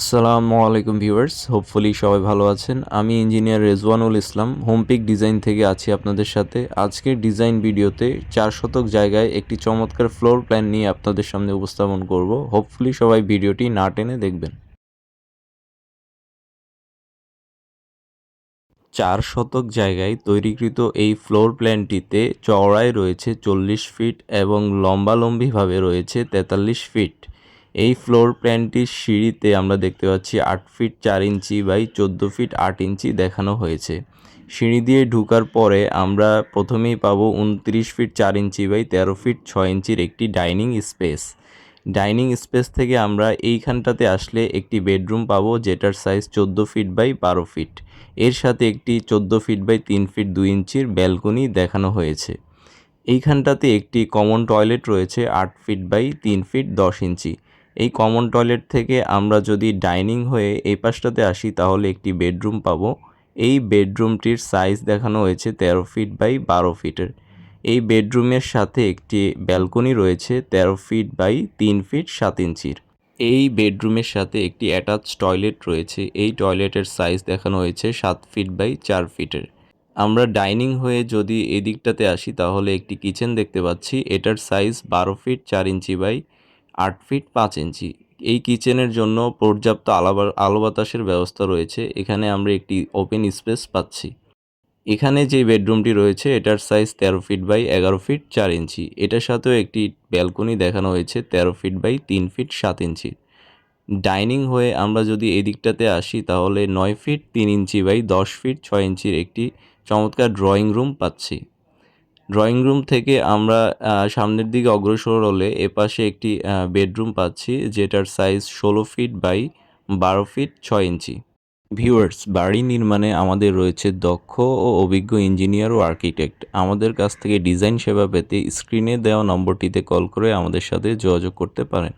আসসালামু আলাইকুম viewers, hopefully সবাই ভালো আছেন। আমি engineer Rezwanul Islam Homepick design থেকে আছি আপনাদের সাথে। আজকের ডিজাইন ভিডিওতে চার শতক জায়গায় একটি চমৎকার ফ্লোর প্ল্যান নিয়ে আপনাদের সামনে উপস্থাপন করব। হোপফুলি সবাই ভিডিওটি না টেনে দেখবেন। চার শতক জায়গায় তৈরিকৃত এই ফ্লোর প্ল্যানটিতে চওড়ায় রয়েছে চল্লিশ ফিট এবং লম্বালম্বিভাবে রয়েছে তেতাল্লিশ ফিট। এই ফ্লোর প্ল্যানটির সিঁড়িতে আমরা দেখতে পাচ্ছি আট ফিট চার ইঞ্চি বাই চোদ্দ ফিট আট ইঞ্চি দেখানো হয়েছে। সিঁড়ি দিয়ে ঢুকার পরে আমরা প্রথমেই পাবো উনত্রিশ ফিট চার ইঞ্চি বাই তেরো ফিট ছয় ইঞ্চির একটি ডাইনিং স্পেস ডাইনিং স্পেস থেকে আমরা এইখানটাতে আসলে একটি বেডরুম পাবো যেটার সাইজ চোদ্দ ফিট বাই বারো ফিট এর সাথে একটি চোদ্দ ফিট বাই তিন ফিট দুই ইঞ্চির ব্যালকনি দেখানো হয়েছে। এইখানটাতে একটি কমন টয়লেট রয়েছে আট ফিট বাই তিন ফিট দশ ইঞ্চি। এই কমন টয়লেট থেকে আমরা যদি ডাইনিং হয়ে এই পাশটাতে আসি, তাহলে একটি বেডরুম পাবো। এই বেডরুমটির সাইজ দেখানো হয়েছে তেরো ফিট বাই বারো ফিটের এই বেডরুমের সাথে একটি ব্যালকনি রয়েছে তেরো ফিট বাই তিন ফিট সাত ইঞ্চির। এই বেডরুমের সাথে একটি অ্যাটাচ টয়লেট রয়েছে। এই টয়লেটের সাইজ দেখানো হয়েছে সাত ফিট বাই চার ফিটের আমরা ডাইনিং হয়ে যদি এদিকটাতে আসি, তাহলে একটি কিচেন দেখতে পাচ্ছি। এটার সাইজ বারো ফিট চার ইঞ্চি বাই আট ফিট পাঁচ ইঞ্চি। এই কিচেনের জন্য পর্যাপ্ত আলো আলো বাতাসের ব্যবস্থা রয়েছে। এখানে আমরা একটি ওপেন স্পেস পাচ্ছি। এখানে যে বেডরুমটি রয়েছে, এটার সাইজ তেরো ফিট বাই এগারো ফিট চার ইঞ্চি। এটার সাথেও একটি ব্যালকনি দেখানো হয়েছে, তেরো ফিট বাই তিন ফিট সাত ইঞ্চি। ডাইনিং হয়ে আমরা যদি এদিকটাতে আসি, তাহলে নয় ফিট তিন ইঞ্চি বাই দশ ফিট ছয় ইঞ্চির একটি চমৎকার ড্রয়িং রুম পাচ্ছি। ড্রয়িং রুম থেকে আমরা সামনের দিকে অগ্রসর হলে এপাশে একটি বেডরুম পাচ্ছি, যেটার সাইজ ষোলো ফিট বাই বারো ফিট ছয় ইঞ্চি। ভিউয়ার্স বাড়ি নির্মাণে আমাদের রয়েছে দক্ষ ও অভিজ্ঞ ইঞ্জিনিয়ার ও আর্কিটেক্ট আমাদের কাছ থেকে ডিজাইন সেবা পেতে স্ক্রিনে দেওয়া নম্বরটিতে কল করে আমাদের সাথে যোগাযোগ করতে পারেন।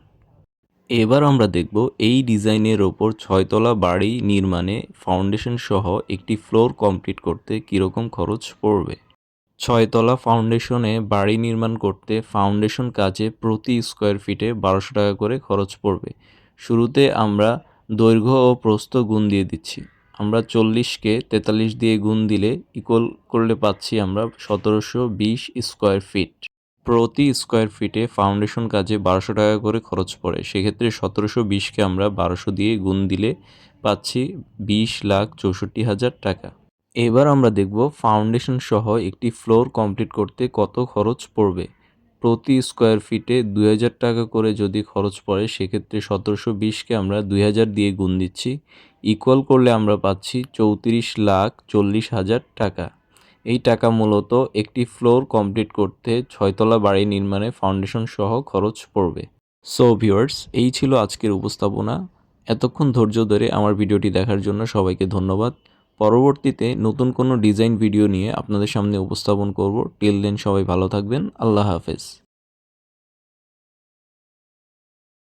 এবার আমরা দেখব এই ডিজাইনের ওপর ছয়তলা বাড়ি নির্মাণে ফাউন্ডেশন সহ একটি ফ্লোর কমপ্লিট করতে কীরকম খরচ পড়বে। ছয়তলা ফাউন্ডেশনে বাড়ি নির্মাণ করতে ফাউন্ডেশন কাজে প্রতি স্কোয়ার ফিটে বারোশো টাকা করে খরচ পড়বে। শুরুতে আমরা দৈর্ঘ্য ও প্রস্থ গুণ দিয়ে দিচ্ছি। আমরা চল্লিশকে তেতাল্লিশ দিয়ে গুণ দিলে ইকুয়াল করলে পাচ্ছি আমরা সতেরোশো বিশ স্কোয়ার ফিট প্রতি স্কোয়ার ফিটে ফাউন্ডেশন কাজে বারোশো টাকা করে খরচ পড়ে। সেক্ষেত্রে সতেরোশো বিশকে আমরা বারোশো দিয়ে গুণ দিলে পাচ্ছি বিশ লাখ চৌষট্টি হাজার টাকা। এবার আমরা দেখব ফাউন্ডেশন সহ একটি ফ্লোর কমপ্লিট করতে কত খরচ পড়বে। প্রতি স্কোয়ার ফিটে দুই হাজার টাকা করে যদি খরচ পড়ে, সেক্ষেত্রে সতেরোশো বিশকে আমরা দুই হাজার দিয়ে গুণ দিচ্ছি। ইকুয়াল করলে আমরা পাচ্ছি চৌত্রিশ লাখ চল্লিশ হাজার টাকা। এই টাকা মূলত একটি ফ্লোর কমপ্লিট করতে ছয়তলা বাড়ি নির্মাণে ফাউন্ডেশন সহ খরচ পড়বে। সো ভিউয়ার্স এই ছিল আজকের উপস্থাপনা। এতক্ষণ ধৈর্য ধরে আমার ভিডিওটি দেখার জন্য সবাইকে ধন্যবাদ। পরবর্তীতে নতুন কোনো ডিজাইন ভিডিও নিয়ে আপনাদের সামনে উপস্থাপন করব। টিল দেন সবাই ভালো থাকবেন। আল্লাহ হাফেজ।